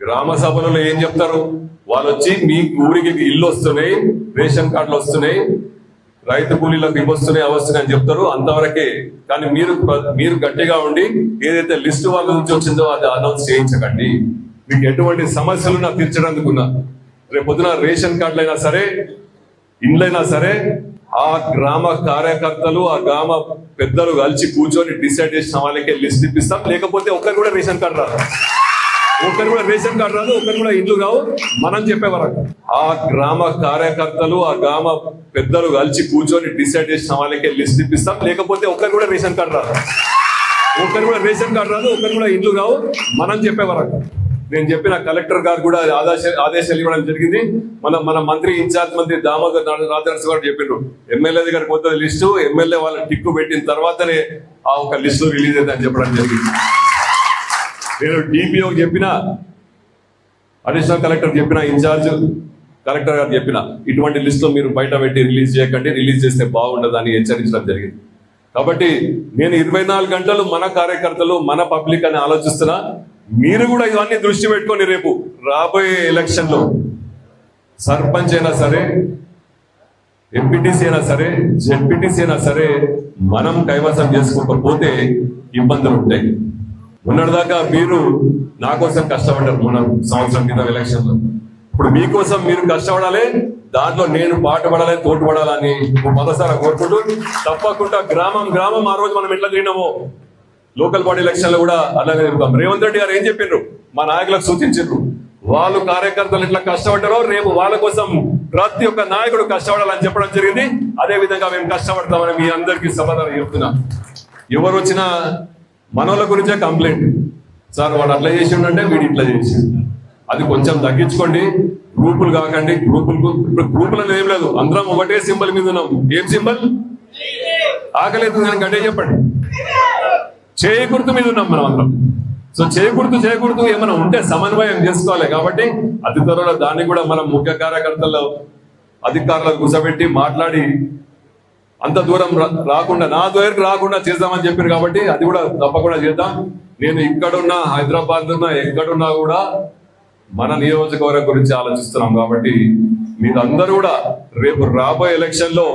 గ్రామ సభలలో ఏం చెప్తారు? వాళ్ళు వచ్చి మీ ఊరికి ఇల్లు వస్తున్నాయి రేషన్ కార్డులు వస్తున్నాయి రైతు కూలీలకు ఇవి వస్తున్నాయి అవి అని చెప్తారు అంతవరకే. కానీ మీరు మీరు గట్టిగా ఉండి ఏదైతే లిస్టు వాళ్ళ నుంచి వచ్చిందో అది అనౌన్స్ చేయించకండి. మీకు ఎటువంటి సమస్యలు నాకు తీర్చడానికున్నా రేపు పొద్దున రేషన్ కార్డులైనా సరే ఇండ్లైనా సరే ఆ గ్రామ కార్యకర్తలు ఆ గ్రామ పెద్దలు కలిసి కూర్చొని డిసైడ్ చేసిన వాళ్ళకే లిస్ట్ ఇప్పిస్తాం. లేకపోతే ఒక్కరు కూడా రేషన్ కార్డు రాదు ఒకరు కూడా రేషన్ కార్డు రాదు ఒకరు కూడా ఇల్లు కావు మనం చెప్పేవారు ఆ గ్రామ కార్యకర్తలు ఆ గ్రామ పెద్దలు కలిసి కూర్చొని డిసైడ్ చేసిన వాళ్ళకే లిస్ట్ ఇప్పిస్తాం. లేకపోతే ఒకరు కూడా రేషన్ కార్డు రాదు. ఒకరు కూడా రేషన్ కార్డు రాదు ఒకరు కూడా ఇల్లు కావు మనం చెప్పేవారు నేను చెప్పిన కలెక్టర్ గారు కూడా ఆదేశ ఆదేశాలు ఇవ్వడం జరిగింది. మన మన మంత్రి ఇన్ఛార్జ్ మంత్రి దామోదర్ రాజనరసింహ గారు చెప్పిండ్రు ఎమ్మెల్యే దగ్గర కొత్త లిస్టు ఎమ్మెల్యే వాళ్ళ టిక్కు పెట్టిన తర్వాతనే ఆ ఒక లిస్టు రిలీజ్ అయిందని చెప్పడం జరిగింది. నేను డిపిఓ చెప్పిన అడిషనల్ కలెక్టర్ చెప్పిన ఇన్ఛార్జ్ కలెక్టర్ గారు చెప్పిన ఇటువంటి లిస్టులో మీరు బయట పెట్టి రిలీజ్ చేయకండి రిలీజ్ చేస్తే బాగుండదని హెచ్చరించడం జరిగింది. కాబట్టి నేను ఇరవై నాలుగు గంటలు మన కార్యకర్తలు మన పబ్లిక్ అని ఆలోచిస్తున్నా మీరు కూడా ఇవన్నీ దృష్టి పెట్టుకొని రేపు రాబోయే ఎలక్షన్లో సర్పంచ్ అయినా సరే ఎంపీటీసీ అయినా సరే జెడ్పీటీసీ అయినా సరే మనం కైవసం చేసుకోకపోతే ఇబ్బందులు ఉంటాయి. మొన్నటిదాకా మీరు నా కోసం కష్టపడ్డారు మొన్న సంవత్సరం కింద ఎలక్షన్లో ఇప్పుడు మీకోసం మీరు కష్టపడాలి దాంట్లో నేను పాటుపడాలి తోటుపడాలని మరోసారి కోరుకుంటూ తప్పకుండా గ్రామం గ్రామం ఆ రోజు మనం ఎట్లా తిరిగినామో లోకల్ బాడీ ఎలక్షన్లో కూడా అలాగే తిరుగుతాం. రేవంత్ రెడ్డి గారు ఏం చెప్పిండ్రు? మా నాయకులకు సూచించారు వాళ్ళు కార్యకర్తలు ఎట్లా కష్టపడ్డారో రేపు వాళ్ళ కోసం ప్రతి ఒక్క నాయకుడు కష్టపడాలని చెప్పడం జరిగింది. అదే విధంగా మేము కష్టపడతామని మీ అందరికీ సమాధానం చెప్తున్నా. ఎవరు వచ్చినా మనోళ్ళ గురించే కంప్లైంట్ సార్ వాడు అట్లా చేసిండంటే వీడు ఇట్లా చేసిండు. అది కొంచెం తగ్గించుకోండి. గ్రూపులు కాకండి. గ్రూపులు ఇప్పుడు గ్రూపులు ఏం లేదు. అందరం ఒకటే సింబల్ మీద ఉన్నాం. ఏం సింబల్? ఆకలేదు నేను గంటే చెప్పండి. చేయి గుర్తు మీద ఉన్నాం మనం అందరం. సో చేయకూడదు చేయకూడదు ఏమైనా ఉంటే సమన్వయం చేసుకోవాలి కాబట్టి అతి త్వరలో దాన్ని కూడా మనం ముఖ్య కార్యకర్తల్లో అధికారులకు కూర్చోబెట్టి మాట్లాడి అంత దూరం రా- రాకుండా నా దగ్గరకు రాకుండా చేద్దామని చెప్పారు కాబట్టి అది కూడా తప్పకుండా చేద్దాం. నేను ఇక్కడున్నా హైదరాబాద్ ఉన్నా ఎక్కడున్నా కూడా మన నియోజకవర్గం గురించి ఆలోచిస్తున్నాం కాబట్టి మీరు అందరూ కూడా రేపు రాబోయే ఎలక్షన్లో